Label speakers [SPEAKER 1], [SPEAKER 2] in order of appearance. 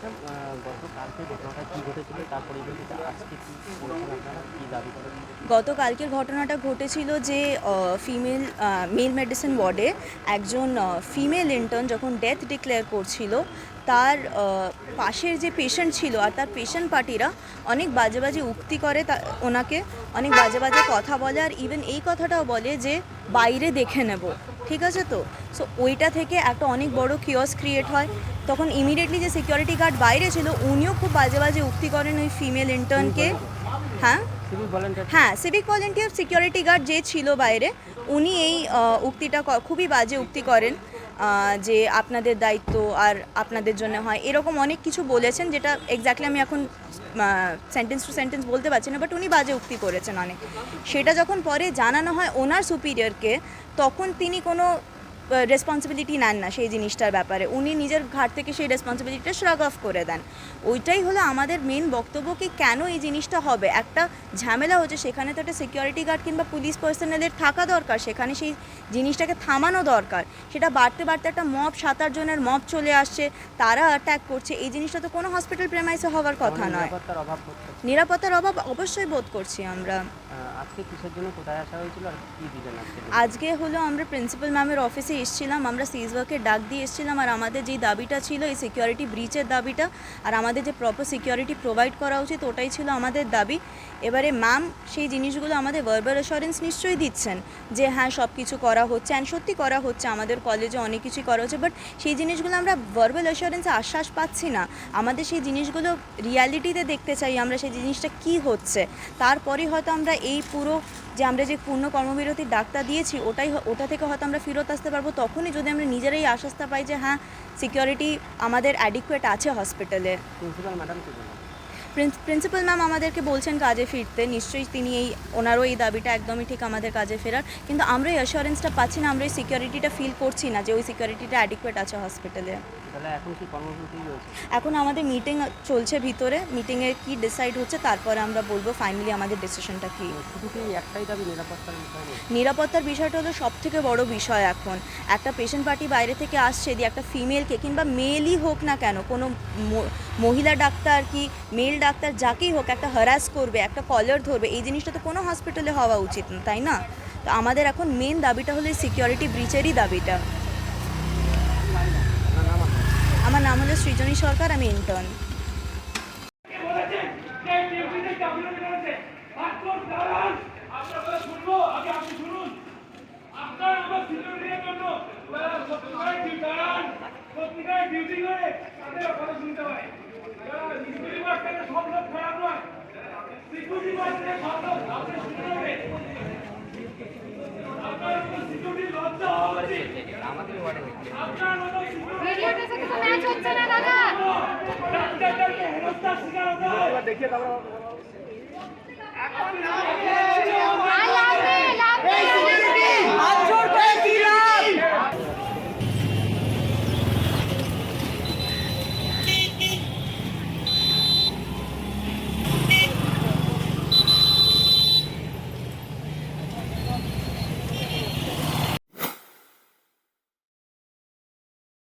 [SPEAKER 1] ঘটনাটা ঘটেছিল আজকে দাবি করেন
[SPEAKER 2] গতকালকের ঘটনাটা ঘটেছিল যে ফিমেল মেল মেডিসিন ওয়ার্ডে একজন ফিমেল ইন্টার্ন যখন ডেথ ডিক্লেয়ার করছিল, তার পাশের যে পেশেন্ট ছিল আর তার পেশেন্ট পার্টিরা অনেক বাজে বাজে উক্তি করে তা, ওনাকে, অনেক বাজে বাজে কথা বলে আর ইভেন এই কথাটাও বলে যে, বাইরে দেখে নেব। ঠিক আছে তো? সো ওইটা থেকে একটা অনেক বড় কিওস ক্রিয়েট হয়। তখন ইমিডিয়েটলি যে সিকিউরিটি গার্ড বাইরে ছিল উনিও খুব বাজে বাজে উক্তি করেন ওই ফিমেল ইন্টার্নকে হ্যাঁ? হ্যাঁ সিভিক ভলেন্টিয়ার সিকিউরিটি গার্ড যে ছিল বাইরে উনি এই উক্তিটা খুবই বাজে উক্তি করেন। যে আপনাদের দায়িত্ব আর আপনাদের জন্য হয়, এরকম অনেক কিছু বলেছেন যেটা এক্স্যাক্টলি আমি এখন সেন্টেন্স টু সেন্টেন্স বলতে পারছি না বাট উনি বাজে উক্তি করেছেন অনেক। সেটা যখন পরে জানানো হয় ওনার সুপিরিয়রকে তখন তিনি কোনো রেসপন্সিবিলিটি নেন না সেই জিনিসটার ব্যাপারে। উনি নিজের ঘাট থেকে সেই রেসপন্সিবিলিটিটা শ্রাগ অফ করে দেন। ওইটাই হলো আমাদের মেন বক্তব্য কি কেন এই জিনিসটা হবে? একটা ঝামেলা হচ্ছে সেখানে তো একটা সিকিউরিটি গার্ড কিংবা পুলিশ পার্সোনালের থাকা দরকার সেখানে সেই জিনিসটাকে থামানো দরকার। সেটা বাড়তে বাড়তে একটা মব সাত আট জনের মব চলে আসছে তারা অ্যাটাক করছে। এই জিনিসটা তো কোনো হসপিটাল প্রেমাইসে হওয়ার কথা নয়।
[SPEAKER 1] নিরাপত্তার অভাব
[SPEAKER 2] অবশ্যই বোধ করছি আমরা।
[SPEAKER 1] আজকে কিসের জন্য কোথায় আসা হয়েছিল আর কী আজকে?
[SPEAKER 2] আজকে হলো আমরা প্রিন্সিপাল ম্যামের অফিসে এসেছিলাম, আমরা সিজ ডাক দিয়ে এসেছিলাম আর আমাদের যেই দাবিটা ছিল এই সিকিউরিটি ব্রিচের দাবিটা আর আমাদের যে প্রপার সিকিউরিটি প্রোভাইড করা উচিত ওটাই ছিল আমাদের দাবি। এবারে ম্যাম সেই জিনিসগুলো আমাদের ভার্বাল অ্যাসুরেন্স নিশ্চয়ই দিচ্ছেন যে হ্যাঁ সব কিছু করা হচ্ছে অ্যান্ড সত্যি করা হচ্ছে, আমাদের কলেজে অনেক কিছুই করা হচ্ছে বাট সেই জিনিসগুলো আমরা ভার্বাল অ্যাসুরেন্সে আশ্বাস পাচ্ছি না। আমাদের সেই জিনিসগুলো রিয়ালিটিতে দেখতে চাই আমরা সেই জিনিসটা কি হচ্ছে। তারপরে হয়তো আমরা এই পুরো যে আমরা যে পূর্ণ কর্মবিরতির ডাকটা দিয়েছি, ওটাই ওটা থেকে হয়তো আমরা ফেরত আসতে পারব। তখনই যদি আমরা নিজেরাই আশ্বাসটা পাই যে হ্যাঁ সিকিউরিটি আমাদের অ্যাডিকুয়েট আছে হসপিটালে
[SPEAKER 1] প্রিন্সিপাল
[SPEAKER 2] ম্যাম আমাদেরকে বলছেন কাজে ফিরতে। নিশ্চয়ই তিনি এই ওনারও এই দাবিটা একদমই ঠিক আমাদের কাজে ফেরার। কিন্তু আমরা এই অ্যাসুরেন্সটা পাচ্ছি না আমরা এই সিকিউরিটিটা ফিল করছি না যে ওই সিকিউরিটিটা অ্যাডিকুয়েট আছে হসপিটালে
[SPEAKER 1] এখন
[SPEAKER 2] আমাদের মিটিং চলছে ভিতরে। মিটিংয়ে কি ডিসাইড হচ্ছে তারপরে আমরা বলব ফাইনালি আমাদের ডিসিশনটা কী।
[SPEAKER 1] নিরাপত্তার
[SPEAKER 2] বিষয়টা হলো সব থেকে বড় বিষয় এখন। একটা পেশেন্ট পার্টি বাইরে থেকে আসছে দিয়ে একটা ফিমেলকে কিংবা মেলই হোক না কেন কোনো মহিলা ডাক্তার কি মেল ডাক্তার যাকেই হোক একটা হ্যারাস করবে, একটা কলার ধরবে, এই জিনিসটা তো কোনো হসপিটালে হওয়া উচিত না, তাই না? তো আমাদের এখন মেন দাবিটা হলো সিকিউরিটি ব্রিচেরই দাবিটা। আমার নাম হলো সৃজনী সরকার, আমি ইন্টার্ন
[SPEAKER 3] ডিউটি করে তাদের কথা শুনতে হয় সিকিউরিটি গার্ড থেকে সব লোক খারাপ নয় সিকিউরিটি গার্ড থেকে সব লোক আপনি শুনে নেবেন আপনার সিকিউরিটি
[SPEAKER 1] আমাদের ওয়ার্ডে
[SPEAKER 4] সাথে তো ম্যাচ হচ্ছে না দাদা।
[SPEAKER 3] হয়
[SPEAKER 1] দেখিয়ে তারপর
[SPEAKER 3] এখন